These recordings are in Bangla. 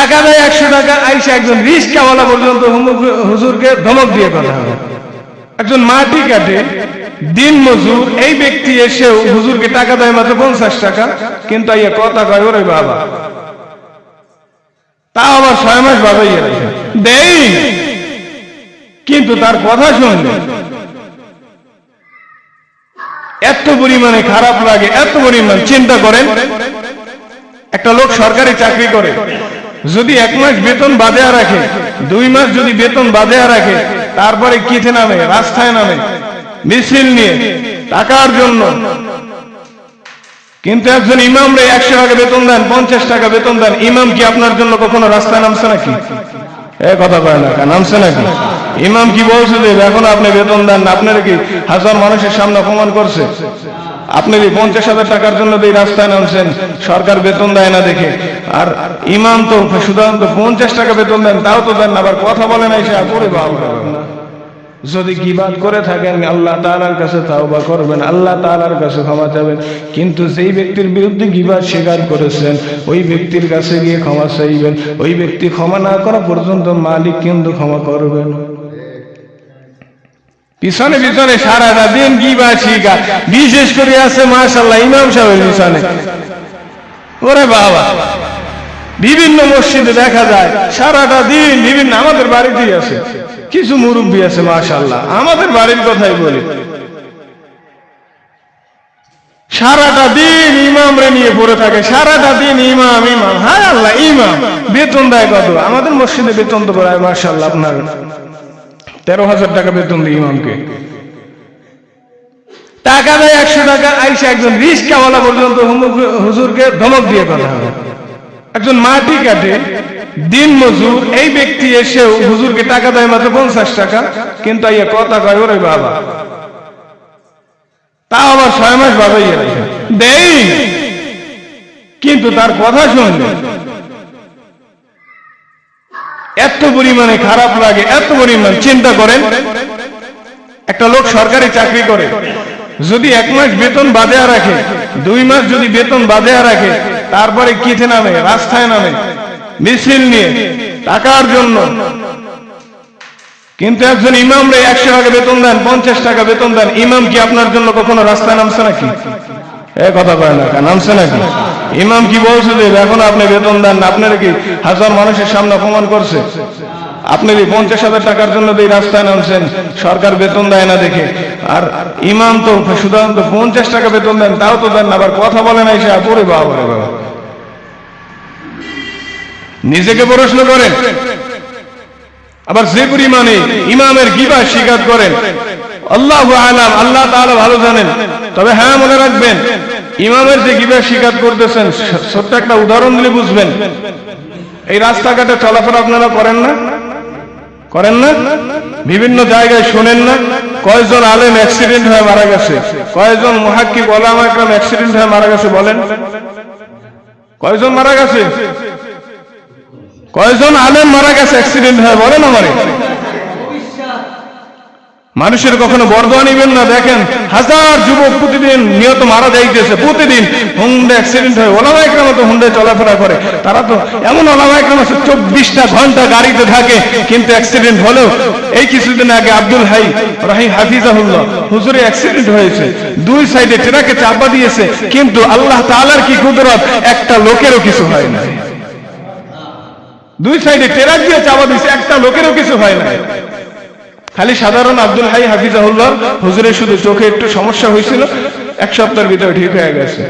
টাকা দেয় একশো টাকা আইসা একজন রিস্কাওয়ালা পর্যন্ত হুজুরকে ধমক দিয়ে কথা হবে একজন মাটি কাটে, দিন মজুর, এই ব্যক্তি এসেও হুজুরকে টাকা দেয় মাত্র পঞ্চাশ টাকা, কিন্তু আইয়া কথা কয়, ওরে বাবা। তা আবার ছয় মাস বাবাই আছে দেই, কিন্তু তার কথা শুনলে এত পরিমাণে খারাপ লাগে, এত পরিমাণ চিন্তা করেন, একটা লোক সরকারি চাকরি করে যদি এক মাস বেতন বাজে রাখে, দুই মাস যদি বেতন বাজে রাখে, তারপরে কিথে নামে, রাস্তায় নামে, মিছিল নিয়ে, টাকার জন্য। কিন্তু একজন ইমাম রে একশো টাকা বেতন দেন, পঞ্চাশ টাকা বেতন দেন, ইমাম কি আপনার জন্য কখনো রাস্তায় নামছে নাকি? এ কথা কয় না নামছে নাকি? ইমাম কি বলছে যে এখন আপনি বেতন দেন আপনারা কি হাজার মানুষের সামনে অপমান করছে? আপনি পঞ্চাশ হাজার টাকার জন্য এই রাস্তায় নামছেন, সরকার বেতন দেয় না দেখে। আর ইমাম তো শুধুমাত্র পঞ্চাশ টাকা বেতন দেন, তাও তো দেন আবার কথা বলে না এসে করে বাবা যদি গিবাদ করে থাকেন, আল্লাহ তাআলার কাছে তাওবা করবেন, আল্লাহ তাআলার কাছে ক্ষমা চাবেন। কিন্তু যেই ব্যক্তির বিরুদ্ধে গিবাদ স্বীকার করেছেন, ওই ব্যক্তির কাছে গিয়ে ক্ষমা চাইবেন। ওই ব্যক্তি ক্ষমা না করা পর্যন্ত মালিক কিন্তু ক্ষমা করবেন পিছনে পিছনে, সারাটা দিন গিবাদ স্বীকার বিশেষ করে আছে মাশাল্লাহ ইমাম সাহেবের পিছনে। ওরে বাবা। বিভিন্ন মসজিদে দেখা যায়, সারাটা দিন বিভিন্ন, আমাদের বাড়িতেই আছে। কিছু মুরব্বী আছে মাশাল্লাহ আমাদের বাড়ির কথাই বলি। সারাটা দিন ইমাম রে নিয়ে পড়ে থাকে, সারাটা দিন ইমাম ইমাম। হ্যাঁ আল্লাহ, ইমাম। বেতন দেয় কত? আমাদের মসজিদে বেতন তো পড়ায় মাশাল্লাহ আপনার। তেরো হাজার টাকা বেতন দিই ইমামকে। টাকা দেয় একশো টাকা, আইসা একজন রিস্কাওয়ালা পর্যন্ত হুজুরকে ধমক দিয়ে কথা হবে একজন মাটি কাটে, দিন মজুর, এই ব্যক্তি এসেও হুজুরকে টাকা দেয় মাত্র পঞ্চাশ টাকা, কিন্তু আইয়া কথা কয়, ওরে বাবা। তা আবার ছয় মাস বাবাই আছে দেই, কিন্তু তার কথা শুনলে এত পরিমাণে খারাপ লাগে, এত পরিমাণ চিন্তা করেন। একটা লোক সরকারি চাকরি করে, যদি এক মাস বেতন বাজে রাখে, দুই মাস যদি বেতন বাজে রাখে, তারপরে কিথে নামে, রাস্তায় নামে, মিছিল নিয়ে, টাকার জন্য। কিন্তু একজন ইমাম রে একশো টাকা বেতন দেন, পঞ্চাশ টাকা বেতন দেন, ইমাম কি আপনার জন্য কখনো রাস্তায় নামছে নাকি? এ কথা কয় না, নামছে নাকি? ইমাম কি বলছে যে, এখন আপনি বেতন দেন না, আপনারা কি হাজার মানুষের সামনে অপমান করছে? আপনি পঞ্চাশ হাজার টাকার জন্য এই রাস্তায় নামছেন, সরকার বেতন দেয় না দেখে। আর ইমাম তো শুধুমাত্র পঞ্চাশ টাকা বেতন দেন, তাও তো দেন না, আবার কথা বলে না এসে পরে বাবা বাবা। নিজেকে প্রশ্ন করেন। আবার যে পরিমাণে ইমামের গিবা স্বীকার করেন। আল্লাহ আলাম, আল্লাহ তাআলা ভালো জানেন। তবে হ্যাঁ মনে রাখবেন ইমামের যে গিবা স্বীকার করতেছেন স- ছোট্ট একটা উদাহরণ দিলে বুঝবেন। এই রাস্তাঘাটে চলাফেরা আপনারা করেন না? করেন না? বিভিন্ন জায়গায় শোনেন না? কয়েকজন আলেম অ্যাক্সিডেন্ট হয়ে মারা গেছে। কয়জন মহাক্কিক ওলামা একরাম অ্যাক্সিডেন্ট হয়ে মারা গেছে, বলেন। কয়জন মারা গেছে? কয়েকজন আলেম মারা গেছে অ্যাক্সিডেন্ট হয়ে, বলেন আমারে। মানুষের কখনো বর্ধমান নিবেন না। দেখেন, হাজার যুবক প্রতিদিন নিয়ত মারা যাইতেছে, প্রতিদিন হুন্ডে অ্যাক্সিডেন্ট হয়। ওলামা একরাম তো হুন্ডে চলাফেরা করে। তারা তো এমন ওলামা একরাম চব্বিশটা ঘণ্টা গাড়িতে থাকে, কিন্তু অ্যাক্সিডেন্ট হলেও এই কিছুদিন আগে আব্দুল হাই রাহি হাফিজাহুল্লাহ হুজুরে অ্যাক্সিডেন্ট হয়েছে। দুই সাইডে ট্রাকে চাপা দিয়েছে, কিন্তু আল্লাহ তাআলার কি কুদরত, একটা লোকেরও কিছু হয় না দুই সাইডে টেরাক দিয়ে চাপা দিয়েছে, একটা লোকেরও কিছু হয় না খালি সাধারণ আব্দুল হাই হাফিজাহুল্লাহ হুজুরের শুধু চোখে একটু সমস্যা হয়েছিল, এক সপ্তাহের ভিতরে ঠিক হয়ে গেছে।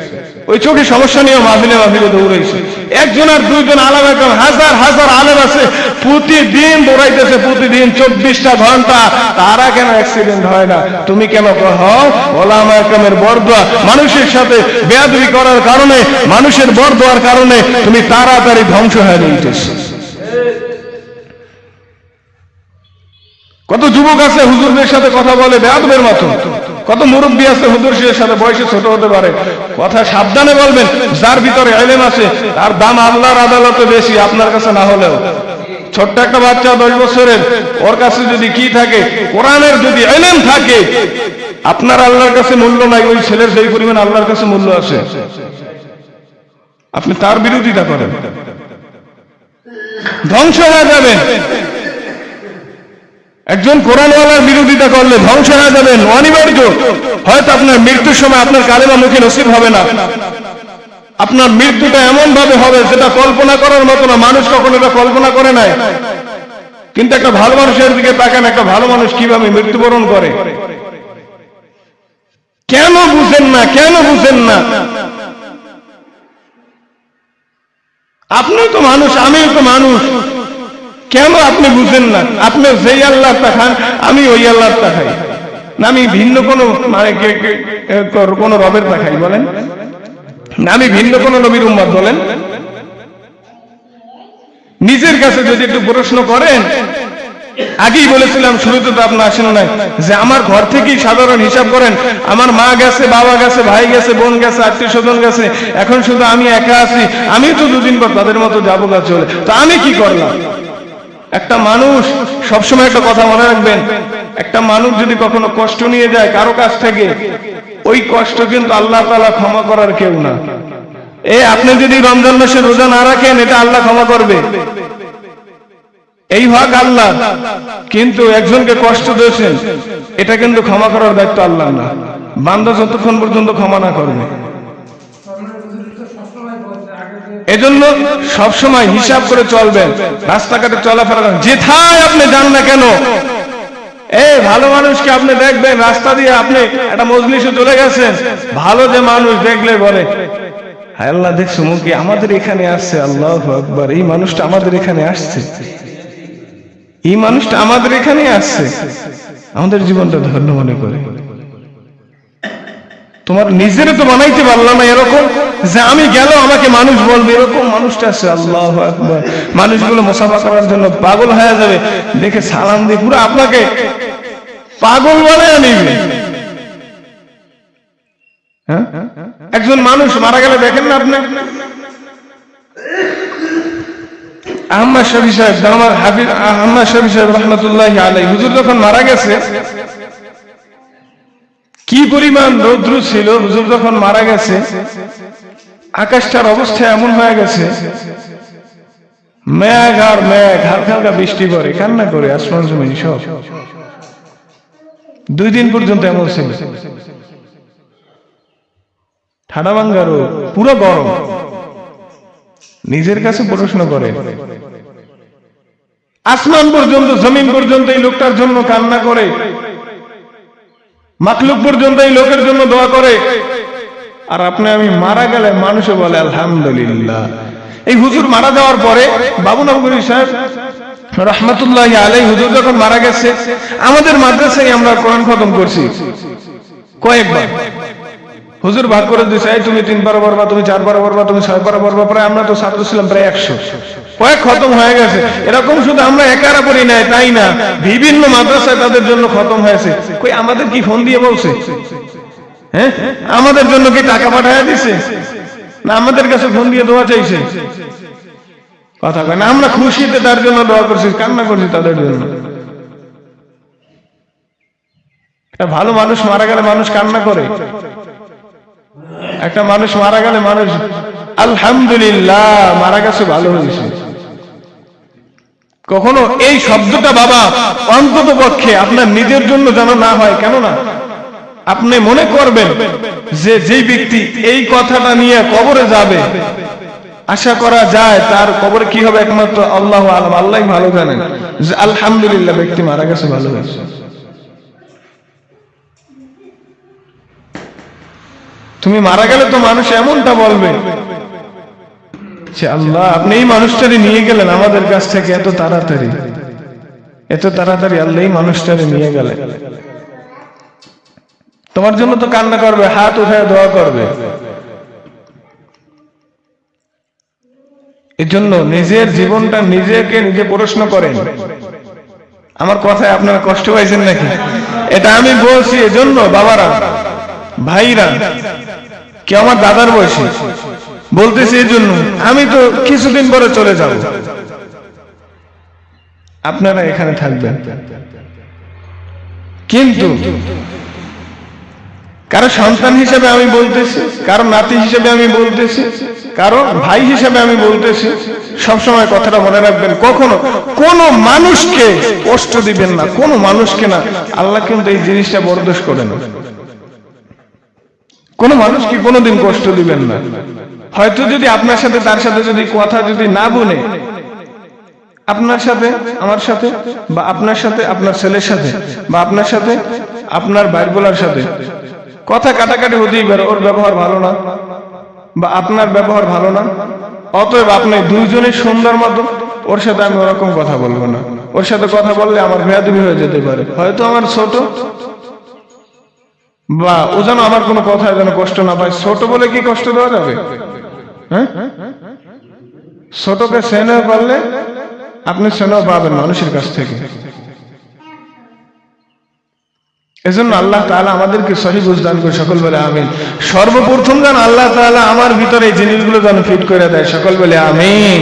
ওই চোখে সমস্যা নিয়ে মাহফিলে মাহফিলে দৌড়াইছে। একজন আর দুইজন আলাম একজন, হাজার হাজার আলেম আছে, প্রতিদিন দৌড়াইতেছে, প্রতিদিন চব্বিশটা ঘণ্টা। তারা কেন অ্যাক্সিডেন্ট হয় না? তুমি কেন হও? ওলামা একরামের বরদোয়া মানুষের সাথে বেয়াদবি করার কারণে, মানুষের বরদোয়ার কারণে তুমি তাড়াতাড়ি ধ্বংস হয়ে যাইতেছো কত যুবক আছে হুজুরদের সাথে কথা বলে বেয়াদবের মতো। কত মুরব্বী আছে হুজুরের সাথে বয়সে ছোট হতে পারে। কথা সাবধানে বলবেন, যার ভিতরে এলেম আছে, তার দাম আল্লাহর আদালতে বেশি, আপনার কাছে না হলেও। ছোট্ট একটা বাচ্চা দশ বছরের, ওর কাছে যদি কি থাকে, কোরআনের যদি এলেম থাকে, আপনার আল্লাহর কাছে মূল্য নাই, ওই ছেলের যেই পরিমাণ আল্লাহর কাছে মূল্য আছে। আপনি তার বিরোধিতা করেন। ধ্বংস হয়ে যাবেন একজন কোরআনওয়ালার বিরোধিতা করলে ধ্বংস হয়ে যাবেন, অনিবার্য। হয়তো আপনার মৃত্যুর সময় আপনার কালেমা মুখে নসিব হবে না। আপনার মৃত্যুটা এমন ভাবে হবে যেটা কল্পনা করার মতো না, মানুষ কখনো এটা কল্পনা করে নাই। কিন্তু একটা ভালো মানুষের দিকে তাকান, একটা ভালো মানুষ কীভাবে মৃত্যুবরণ করে? কেন বুঝেন না, কেন বুঝেন না? আপনিও তো মানুষ, আমিও তো মানুষ। কেন আপনি বুঝেন না? আপনি যেই আল্লাহটা খান আমি ওই আল্লাহটা খাই না, আমি ভিন্ন কোনো মানে কোনো রবের তা খাই বলেন। না, আমি ভিন্ন কোনো নবীর উম্মত, বলেন। নিজের কাছে যদি একটু প্রশ্ন করেন, আগেই বলেছিলাম, শুরুতে তো আপনার আসেন নাই, যে আমার ঘর থেকেই সাধারণ হিসাব করেন, আমার মা গেছে, বাবা গেছে, ভাই গেছে, বোন গেছে, আত্মীয় স্বজন গেছে, এখন শুধু আমি একা আছি আমি তো দুদিন পর তাদের মতো যাব গা চলে। তো আমি কি করলাম? একটা মানুষ সবসময় একটা কথা মনে রাখবেন, একটা মানুষ যদি কখনো কষ্ট নিয়ে যায় কারও কাছ থেকে, ওই কষ্ট কিন্তু আল্লাহ তালা ক্ষমা করার কেউ না। এ, আপনি যদি রমজান মাসে রোজা না রাখেন, এটা আল্লাহ ক্ষমা করবে। এই হক আল্লাহ, কিন্তু একজনকে কষ্ট দিয়েছেন, এটা কিন্তু ক্ষমা করার দায়িত্ব আল্লাহ না। বান্দা যতক্ষণ পর্যন্ত ক্ষমা না করবে। এজন্য সবসময় হিসাব করে চলবেন, রাস্তাঘাটে চলাফেরা। যেথায় আপনি যান না কেন এই ভালো মানুষকে আপনি দেখবেন, রাস্তা দিয়ে আপনি একটা মজলিসে চলে গেছেন, ভালো যে মানুষ দেখলে বলে আল্লাহ দেখছ মুখে আমাদের এখানে আসছে, আল্লাহ আকবার, এই মানুষটা আমাদের এখানে আসছে। এই মানুষটা আমাদের এখানে আসছে। আমাদের জীবনটা ধন্য মনে করে। তোমার নিজের তো বানাইতে পারলাম না এরকম। যে আমি গেল, আমাকে মানুষ বলবে, এরকম মানুষটা আছে, আল্লাহ মানুষগুলো মোসাফা করার জন্য পাগল হয়ে যাবে। দেখে সালাম দিয়ে পুরো আপনাকে পাগল বলে নিবে হ্যাঁ? একজন মানুষ মারা গেলে দেখেন না আপনি? আহম্মদ শফি সাহেব, আমার হাফিজ আহম্মদ শফি সাহেব রহমতুল্লাহ আলাই হুজুর যখন মারা গেছে, কি পরিমাণ রৌদ্র ছিল, হুজুর যখন মারা গেছে আকাশটার অবস্থা এমন হয়ে গেছে। মেঘ আর মেঘ, হালকা হালকা বৃষ্টি পড়ে কান্না করে, আসমান জমিন সব। দুই দিন পর্যন্ত এমন ছিল। ঠাডা বাঙ্গারও পুরো গরম। নিজের কাছে প্রশ্ন করে, আসমান পর্যন্ত, জমিন পর্যন্ত এই লোকটার জন্য কান্না করে। মাকলুক পর্যন্ত এই লোকের জন্য দোয়া করে। আর আপনি আমি মারা গেলে মানুষে বলে, আলহামদুলিল্লাহ। এই হুজুর মারা যাওয়ার পরে বাবু নবগুরি সাহেব রহমতুল্লাহ আলাই হুজুর যখন মারা গেছে, আমাদের মাদ্রাসায় আমরা কোরআন খতম করছি। কয়েকবার। হুজুর ভাগ করে দিয়েছে এই তুমি তিন পারা পড়বা তুমি চার পারা পড়বা তুমি ছয় পারা পড়বা প্রায় আমরা তো ছাত্র ছিলাম প্রায় একশো। কয়েক খতম হয়ে গেছে। এরকম শুধু আমরা একারা পড়ি নাই, তাই না? বিভিন্ন মাদ্রাসায় তাদের জন্য খতম হয়েছে। কই, আমাদের কি ফোন দিয়ে বলছে? হ্যাঁ? আমাদের জন্য কি টাকা পাঠায় দিছে? না, আমাদের কাছে ফোন দিয়ে দোয়া চাইছে। কথা কয় না, আমরা খুশিতে তার জন্য দোয়া করছি, কান্না করছি তাদের জন্য। একটা ভালো মানুষ মারা গেলে মানুষ কান্না করে। একটা মানুষ মারা গেলে মানুষ, আলহামদুলিল্লাহ, মারা গেছে, ভালো হয়েছে। কখনো এই শব্দটা বাবা অন্তত পক্ষে আপনার নিজের জন্য যেন না হয় কেন না আপনি মনে করবেন যে যেই ব্যক্তি এই কথাটা নিয়ে কবরে যাবে, আশা করা যায় তার কবরে কি হবে একমাত্র আল্লাহ আলম। আল্লাহ ভালো জানেন। যে আলহামদুলিল্লাহ ব্যক্তি মারা গেছে, ভালো হয়েছে। তুমি মারা গেলে তো মানুষ এমনটা বলবে যে, আল্লাহ, আপনি এই মানুষটারে নিয়ে গেলেন আমাদের কাছ থেকে, এত তাড়াতাড়ি। এত তাড়াতাড়ি আল্লাহ এই মানুষটারে নিয়ে গেলেন। তোমার জন্য তো কান্না করবে, হাত উঠায় দোয়া করবে। এর জন্য নিজের জীবনটা নিজেকে নিজে প্রশ্ন করেন। আমার কথায় আপনারা কষ্ট পাইছেন নাকি? এটা আমি বলছি এজন্য বাবারা, ভাইরা কে আমার দাদার বয়সী, বলতেছি এই জন্য আমি তো কিছুদিন পরে চলে যাব। আপনারা এখানে থাকবেন। কিন্তু কারও সন্তান হিসেবে আমি বলতেছি, কারও নাতি হিসেবে আমি বলতেছি, কারও ভাই হিসেবে আমি বলতেছি, সবসময় কথাটা মনে রাখবেন, কখনো কোন মানুষকে কষ্ট দিবেন না, কোন মানুষকে না। আল্লাহ কিন্তু এই জিনিসটা বরদোষ করে না। কোন মানুষকে কোনোদিন কষ্ট দিবেন না। হয়তো যদি আপনার সাথে, তার সাথে যদি কথা যদি না বলে, আপনার সাথে, আমার সাথে, বা আপনার সাথে, আপনার ছেলের সাথে, বা আপনার সাথে, আপনার বাইরগুলার সাথে কথা কাটাকাটি হতেই পারে, ওর ব্যবহার ভালো না বা আপনার ব্যবহার ভালো না। অতএব আপনি দুইজনের সুন্দর মতো, ওর সাথে আমি ওরকম কথা বলব না। ওর সাথে কথা বললে আমার বেয়াদবি হয়ে যেতে পারে। হয়তো আমার ছোট বা ও যেন আমার কোনো কথা যেন কষ্ট না পায়। ছোট বলে কি কষ্ট দেওয়া যাবে? হ্যাঁ? ছোটকে স্নেহ করলে আপনি স্নেহ পাবেন মানুষের কাছ থেকে। এজন্য আল্লাহ তাআলা আমাদেরকে সহি বুঝদান করে সকল বলে আমিন। সর্বপ্রথম যেন আল্লাহ তাআলা আমার ভিতরে এই জিনিসগুলো যেন ফিট করে দেয়, সকল বলে আমিন।